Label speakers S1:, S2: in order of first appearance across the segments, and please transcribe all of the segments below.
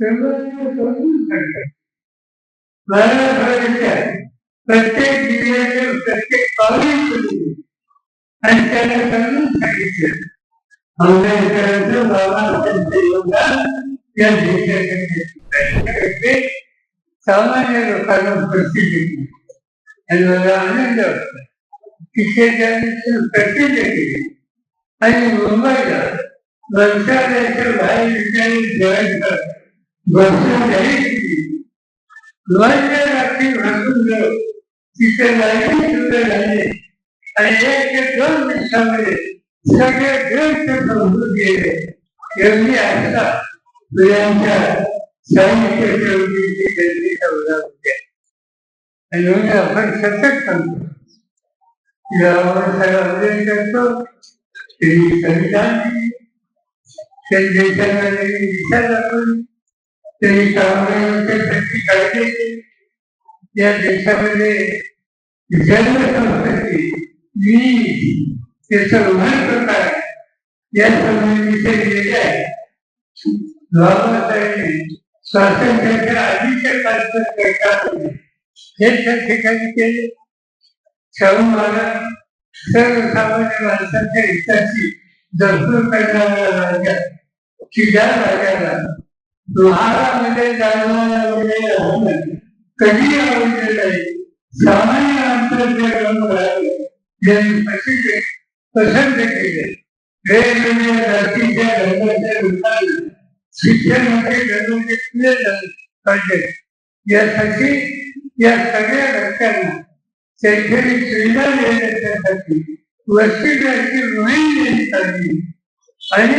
S1: प्रत्येक जिल्ह्यातील प्रत्येक कॉलेजमध्ये आणि त्याला समजून सांगितलं आंबेडकरांचं बाबासाहेबांचं या सामान्य लोकांना प्रसिद्धी आणि मला आनंद वाटला शिक्षकांनी प्रसिद्ध केली आणि मुंबईला मंत्रालयाच्या बाहेर विचारित करतात भ्रष्ट जाहीर केली लोहाच्या रात्री भ्रष्ट तिथे झाले आणि एक दोन सगळे ग्रंथ समजून गेले एवढी आस्था तुझ्यांच्या साहित्य चौकीची गर्दी समजावली आहे आणि म्हणजे आपण सतत सांगतो गावाला उदय ते त्यांची या देशामध्ये मी आहे आधीच्या करतात हे त्या ठिकाणी केले शाहू महाराज सर्वसामान्य माणसाच्या हिताची जपून करणारा राजा की ज्या राजाला ದ್ವಾರದಲ್ಲಿ ನಡೆದವರಿಗೆ ಕಲಿಯವರಿಗೆ ಸಮಯ ಅಂತರ್ಜಗಳನ್ನು ಪ್ರಸಿದ್ಧಿ ಪ್ರಸನ್ನತೆಗೆ ಬೇರೆಯ ಲಸಿಕೆ ಶಿಕ್ಷಣಕ್ಕೆ ಕಂಡು यासाठी या सगळ्या घटकांना शैक्षणिक सुविधा देण्यासाठी वसतीसाठी ऋण देण्यासाठी आणि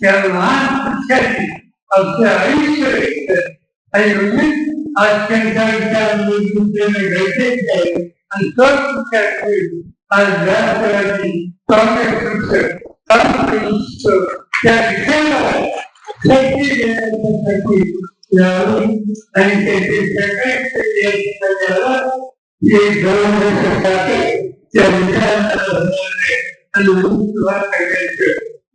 S1: shall not partake of salvation ayırmış askerlerden müdürlüğüne götürdü. Antonika'yı Hazretleri Tanrı'sı Tanrı'sı Tekrar Tekrar Yavrum hani tekrar tekrar ये गर्म है सरकार के चलने अनुरूप करने के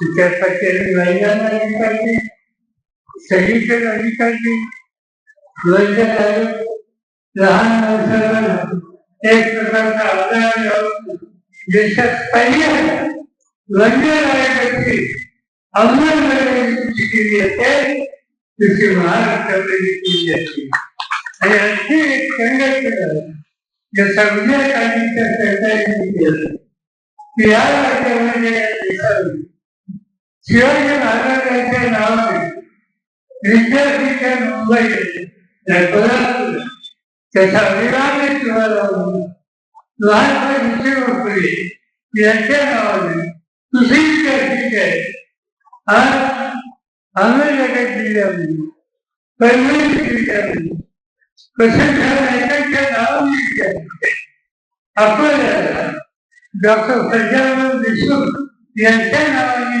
S1: त्याच्यासाठी लैंगन आली पाहिजे सगळीकडे आली पाहिजे लैंगन आलं लहान माणसाला एक प्रकारचा आजार देशात पाहिजे लंडन आल्यावरती अंमलबजावणीची केली येते तशी महाराष्ट्रामध्ये केली जाते आणि आणखी एक संघर्ष या सगळ्या काळजीच्या सरकारने केली की या राज्यामध्ये During another economic, significant way, the collapse, the Savirani development, life and recovery, the economy, to see the ticket, and America DW, Berlin DW, प्रशिक्षण लेने के नाम ही क्या अपने डॉक्टर सज्जन मिश्र यांच्या नावाने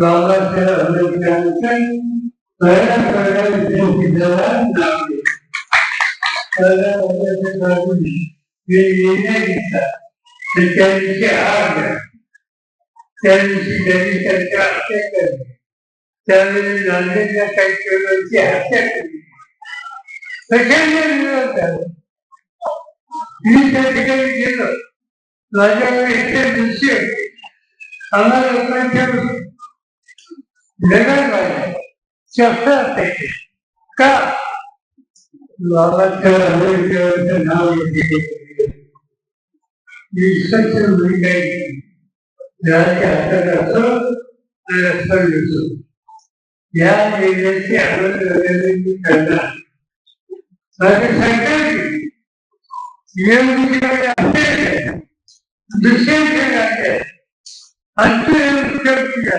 S1: Yoldaşlara öğretmenlikten böyle böyle için kitleler ne yapıyor? Böyle böyle tekrar birbirine gitse, kendisi ağırdır. Kendisi beni kendisi hareketler. Kendini zannetme kendisi hareketler. Tekerler diyorlar. Bir tekerler diyorlar. Lacak ve işte düşüyor. Allah yoktan çalışıyor. लेने वाले चर्चा से का लालच नाम सच मिल गई ध्यान लेने से आनंद लेने की करना शंकर जी ये उनके अपने विशेष जगह है अंतिम कर दिया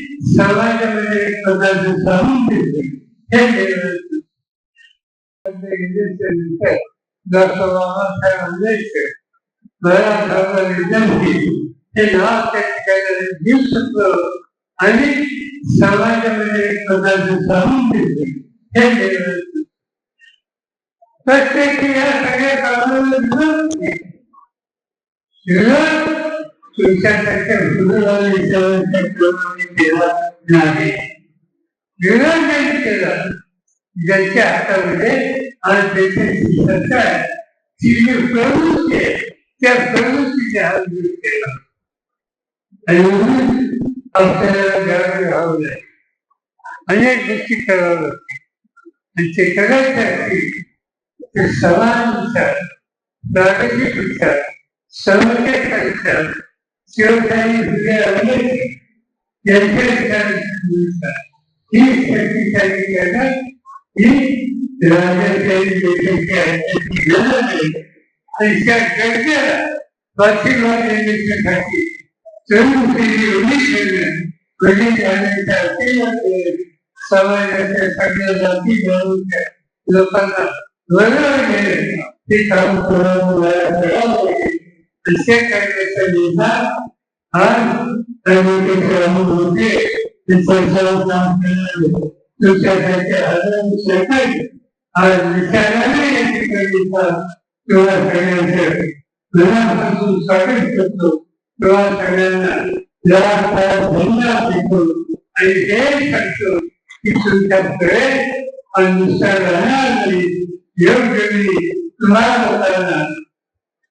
S1: Sarayla özellikle zaman bildik. Tek evlensin. Önde gelirseniz de Resulullah'a selamleşti. Böyle karar şey hani edeceğim şey ki Tenha tekniklerin bir sıklığı hani sarayla özellikle zaman bildik. Tek evlensin. Ve tek yer kadar kadar Güzel तुमच्यासारख्या नाही निर्णय ज्यांच्या हातामध्ये आज देशाची प्रवृत्ती आहे त्या प्रवृत्तीने केला आणि म्हणून आपल्याला अनेक गोष्टी करावं लागते आणि ते करायसाठी ते प्रादेशिक विचार संरक्षणाचा विचार Children is their ability. Gentility is their He gentility is He gentility is their इसका करके बच्ची लोग इंग्लिश में करती शुरू से ही उन्हीं के लिए खुली जाने चाहती है समय जैसे करने जाती जरूर है लोग का बोलो ये कि काम करो बुलाया करो इसके करने से लेना हर करने के क्रम होते इस परिसरों काम करने में तो क्या कहते हजरत शेखर और निशाना ने ऐसे कर दिया क्यों करने से बिना किसी सकल के तो करने करना जरा पर धन्य सीखो अनेक सकते कि सुनकर करे और निशाना नहीं योग्य नहीं तुम्हारा बताना